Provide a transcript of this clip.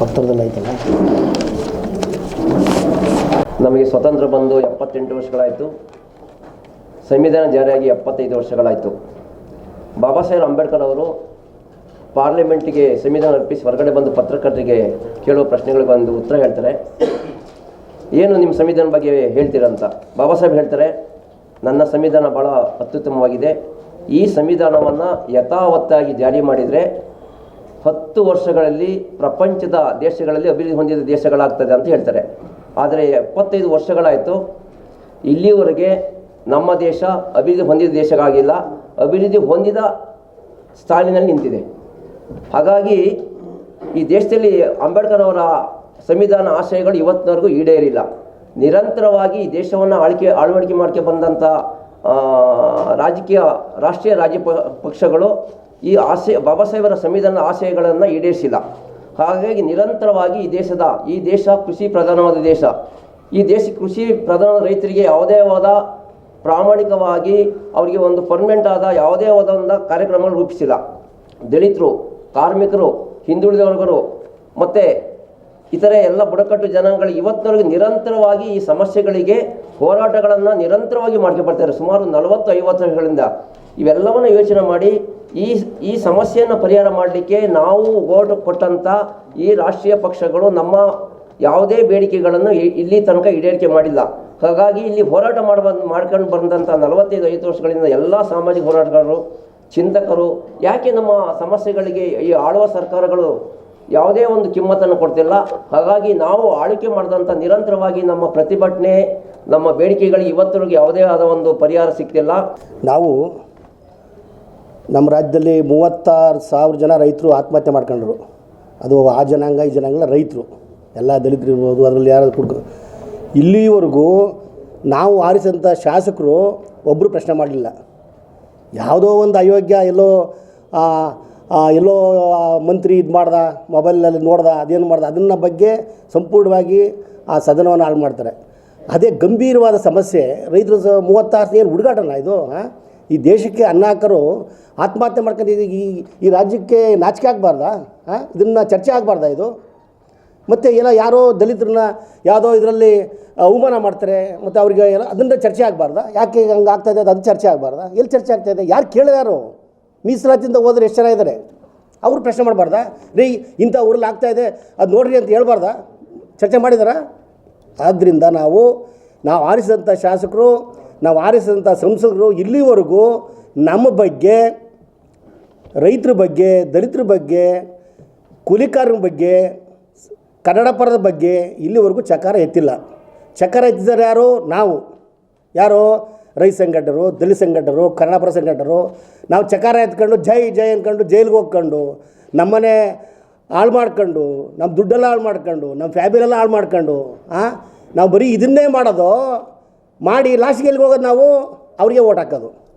ಪತ್ರದಲ್ಲಿ ನಮಗೆ ಸ್ವತಂತ್ರ ಬಂದು ಎಪ್ಪತ್ತೆಂಟು ವರ್ಷಗಳಾಯಿತು. ಸಂವಿಧಾನ ಜಾರಿಯಾಗಿ ಎಪ್ಪತ್ತೈದು ವರ್ಷಗಳಾಯಿತು. ಬಾಬಾ ಸಾಹೇಬ್ ಅಂಬೇಡ್ಕರ್ ಅವರು ಪಾರ್ಲಿಮೆಂಟಿಗೆ ಸಂವಿಧಾನ ಅರ್ಪಿಸಿ ಹೊರಗಡೆ ಬಂದು ಪತ್ರಕರ್ತರಿಗೆ ಕೇಳುವ ಪ್ರಶ್ನೆಗಳಿಗೆ ಬಂದು ಉತ್ತರ ಹೇಳ್ತಾರೆ. ಏನು ನಿಮ್ಮ ಸಂವಿಧಾನ ಬಗ್ಗೆ ಹೇಳ್ತೀರಂತ ಬಾಬಾ ಸಾಹೇಬ್ ಹೇಳ್ತಾರೆ, ನನ್ನ ಸಂವಿಧಾನ ಭಾಳ ಅತ್ಯುತ್ತಮವಾಗಿದೆ. ಈ ಸಂವಿಧಾನವನ್ನು ಯಥಾವತ್ತಾಗಿ ಜಾರಿ ಮಾಡಿದರೆ ಹತ್ತು ವರ್ಷಗಳಲ್ಲಿ ಪ್ರಪಂಚದ ದೇಶಗಳಲ್ಲಿ ಅಭಿವೃದ್ಧಿ ಹೊಂದಿದ ದೇಶಗಳಾಗ್ತದೆ ಅಂತ ಹೇಳ್ತಾರೆ. ಆದರೆ ಎಪ್ಪತ್ತೈದು ವರ್ಷಗಳಾಯಿತು, ಇಲ್ಲಿವರೆಗೆ ನಮ್ಮ ದೇಶ ಅಭಿವೃದ್ಧಿ ಹೊಂದಿದ ದೇಶಗಳಾಗಿಲ್ಲ, ಅಭಿವೃದ್ಧಿ ಹೊಂದಿದ ಸ್ಥಾನಿನಲ್ಲಿ ನಿಂತಿದೆ. ಹಾಗಾಗಿ ಈ ದೇಶದಲ್ಲಿ ಅಂಬೇಡ್ಕರ್ ಅವರ ಸಂವಿಧಾನ ಆಶಯಗಳು ಇವತ್ತಿನವರೆಗೂ ಈಡೇರಿಲ್ಲ. ನಿರಂತರವಾಗಿ ದೇಶವನ್ನು ಆಳ್ಕೆ, ಆಳ್ವಡಿಕೆ ಮಾಡ್ಕೆ ಬಂದಂಥ ರಾಜಕೀಯ, ರಾಷ್ಟ್ರೀಯ ರಾಜ್ಯ ಪಕ್ಷಗಳು ಈ ಆಸೆ, ಬಾಬಾ ಸಾಹೇಬರ ಸಂವಿಧಾನದ ಆಶಯಗಳನ್ನು ಈಡೇರಿಸಿಲ್ಲ. ಹಾಗಾಗಿ ನಿರಂತರವಾಗಿ ಈ ದೇಶದ, ಈ ದೇಶ ಕೃಷಿ ಪ್ರಧಾನವಾದ ದೇಶ. ಈ ದೇಶ ಕೃಷಿ ಪ್ರಧಾನ ರೈತರಿಗೆ ಯಾವುದೇ ಆದ ಪ್ರಾಮಾಣಿಕವಾಗಿ ಅವರಿಗೆ ಒಂದು ಪರ್ಮನೆಂಟ್ ಆದ ಯಾವುದೇ ಆದ ಒಂದು ಕಾರ್ಯಕ್ರಮ ರೂಪಿಸಿಲ್ಲ. ದಲಿತರು, ಕಾರ್ಮಿಕರು ಹಿಂದುಳಿದ ವರ್ಗರು ಮತ್ತು ಇತರೆ ಎಲ್ಲ ಬುಡಕಟ್ಟು ಜನಾಂಗಗಳು ಇವತ್ತಿನವರೆಗೆ ನಿರಂತರವಾಗಿ ಈ ಸಮಸ್ಯೆಗಳಿಗೆ ಹೋರಾಟಗಳನ್ನು ನಿರಂತರವಾಗಿ ಮಾಡ್ಕೊಂಡು ಬರ್ತಾರೆ ಸುಮಾರು ನಲವತ್ತು, ಐವತ್ತು ವರ್ಷಗಳಿಂದ ಇವೆಲ್ಲವನ್ನು ಯೋಚನೆ ಮಾಡಿ ಈ ಈ ಸಮಸ್ಯೆಯನ್ನು ಪರಿಹಾರ ಮಾಡಲಿಕ್ಕೆ ನಾವು ಓಟ್ ಕೊಟ್ಟಂಥ ಈ ರಾಷ್ಟ್ರೀಯ ಪಕ್ಷಗಳು ನಮ್ಮ ಯಾವುದೇ ಬೇಡಿಕೆಗಳನ್ನು ಇಲ್ಲಿ ತನಕ ಈಡೇರಿಕೆ ಮಾಡಿಲ್ಲ. ಹಾಗಾಗಿ ಇಲ್ಲಿ ಹೋರಾಟ ಮಾಡುವ, ಮಾಡ್ಕೊಂಡು ಬಂದಂಥ ನಲವತ್ತೈದು ಐದು ವರ್ಷಗಳಿಂದ ಎಲ್ಲ ಸಾಮಾಜಿಕ ಹೋರಾಟಗಾರರು, ಚಿಂತಕರು, ಯಾಕೆ ನಮ್ಮ ಸಮಸ್ಯೆಗಳಿಗೆ ಈ ಆಳುವ ಸರ್ಕಾರಗಳು ಯಾವುದೇ ಒಂದು ಕಿಮ್ಮತ್ತನ್ನು ಕೊಡ್ತಿಲ್ಲ. ಹಾಗಾಗಿ ನಾವು ಆಳ್ವಿಕೆ ಮಾಡಿದಂಥ ನಿರಂತರವಾಗಿ ನಮ್ಮ ಪ್ರತಿಭಟನೆ, ನಮ್ಮ ಬೇಡಿಕೆಗಳಿಗೆ ಇವತ್ತರೆಗೂ ಯಾವುದೇ ಆದ ಒಂದು ಪರಿಹಾರ ಸಿಗ್ತಿಲ್ಲ. ನಾವು ನಮ್ಮ ರಾಜ್ಯದಲ್ಲಿ ಮೂವತ್ತಾರು ಸಾವಿರ ಜನ ರೈತರು ಆತ್ಮಹತ್ಯೆ ಮಾಡ್ಕೊಂಡ್ರು. ಅದು ಆ ಜನಾಂಗ, ಈ ಜನಾಂಗ ರೈತರು. ಎಲ್ಲ ದಲಿತರು ಇರ್ಬೋದು, ಅದರಲ್ಲಿ ಯಾರಾದ್ರು ಕುಡ್ಕ, ಇಲ್ಲಿವರೆಗೂ ನಾವು ಆರಿಸಿದಂಥ ಶಾಸಕರು ಒಬ್ಬರು ಪ್ರಶ್ನೆ ಮಾಡಲಿಲ್ಲ. ಯಾವುದೋ ಒಂದು ಅಯೋಗ್ಯ ಎಲ್ಲೋ ಎಲ್ಲೋ ಮಂತ್ರಿ ಇದು ಮಾಡ್ದ, ಮೊಬೈಲಲ್ಲಿ ನೋಡ್ದ, ಅದೇನು ಮಾಡ್ದ, ಅದನ್ನ ಬಗ್ಗೆ ಸಂಪೂರ್ಣವಾಗಿ ಆ ಸದನವನ್ನು ಹಾಳು ಮಾಡ್ತಾರೆ. ಅದೇ ಗಂಭೀರವಾದ ಸಮಸ್ಯೆ, ರೈತರು ಸ ಮೂವತ್ತಾರು ಏನು ಹುಡುಗಾಟನ ಇದು ಈ ದೇಶಕ್ಕೆ ಅನ್ನಾಕರು ಆತ್ಮಹತ್ಯೆ ಮಾಡ್ಕೊಂಡು ಈ ಈ ರಾಜ್ಯಕ್ಕೆ ನಾಚಿಕೆ ಆಗಬಾರ್ದಾ? ಇದನ್ನು ಚರ್ಚೆ ಆಗಬಾರ್ದಾ ಇದು? ಮತ್ತು ಏನೋ ಯಾರೋ ದಲಿತರನ್ನ ಯಾವುದೋ ಇದರಲ್ಲಿ ಅವಮಾನ ಮಾಡ್ತಾರೆ, ಮತ್ತು ಅವ್ರಿಗೆ ಎಲ್ಲ ಅದರಿಂದ ಚರ್ಚೆ ಆಗಬಾರ್ದಾ? ಯಾಕೆ ಹಂಗೆ ಆಗ್ತಾಯಿದೆ ಅದು ಅದು ಚರ್ಚೆ ಆಗಬಾರ್ದ? ಎಲ್ಲಿ ಚರ್ಚೆ ಆಗ್ತಾಯಿದೆ ಯಾರು ಕೇಳಿದಾರು ಮೀಸಲಾತಿಯಿಂದ ಹೋದ್ರೆ ಎಷ್ಟು ಜನ ಇದ್ದಾರೆ ಅವರು ಪ್ರಶ್ನೆ ಮಾಡಬಾರ್ದಾ? ರೀ, ಇಂಥ ಊರಲ್ಲಿ ಆಗ್ತಾಯಿದೆ ಅದು ನೋಡ್ರಿ ಅಂತ ಹೇಳ್ಬಾರ್ದಾ? ಚರ್ಚೆ ಮಾಡಿದಾರ? ಆದ್ದರಿಂದ ನಾವು ನಾವು ಆರಿಸಿದಂಥ ಶಾಸಕರು, ನಾವು ಆರಿಸಿದಂಥ ಸಂಸದರು ಇಲ್ಲಿವರೆಗೂ ನಮ್ಮ ಬಗ್ಗೆ, ರೈತರ ಬಗ್ಗೆ, ದಲಿತರ ಬಗ್ಗೆ, ಕೂಲಿಕಾರರ ಬಗ್ಗೆ, ಕನ್ನಡ ಪರದ ಬಗ್ಗೆ ಇಲ್ಲಿವರೆಗೂ ಚಕಾರ ಎತ್ತಿಲ್ಲ. ಚಕಾರ ಎತ್ತಿದ್ದಾರೆ ಯಾರು? ನಾವು. ಯಾರು? ರೈತ ಸಂಘಟರು ದಲಿತ ಸಂಘಟರು ಕನ್ನಡಪರ ಸಂಘಟರು ನಾವು ಚಕಾರ ಎತ್ಕೊಂಡು, ಜೈ ಜೈ ಅಂದ್ಕೊಂಡು ಜೈಲಿಗೆ ಹೋಗ್ಕೊಂಡು, ನಮ್ಮನೆ ಹಾಳು ಮಾಡ್ಕೊಂಡು, ನಮ್ಮ ದುಡ್ಡೆಲ್ಲ ಹಾಳು ಮಾಡ್ಕೊಂಡು, ನಮ್ಮ ಫ್ಯಾಮಿಲೆಲ್ಲ ಹಾಳು ಮಾಡ್ಕೊಂಡು, ಆ? ನಾವು ಬರೀ ಇದನ್ನೇ ಮಾಡೋದು, ಮಾಡಿ ಲಾಸ್ಟ್ಗೆ ಎಲ್ಲಿಗೆ ಹೋಗೋದು ನಾವು? ಅವ್ರಿಗೆ ಓಟ್ ಹಾಕೋದು.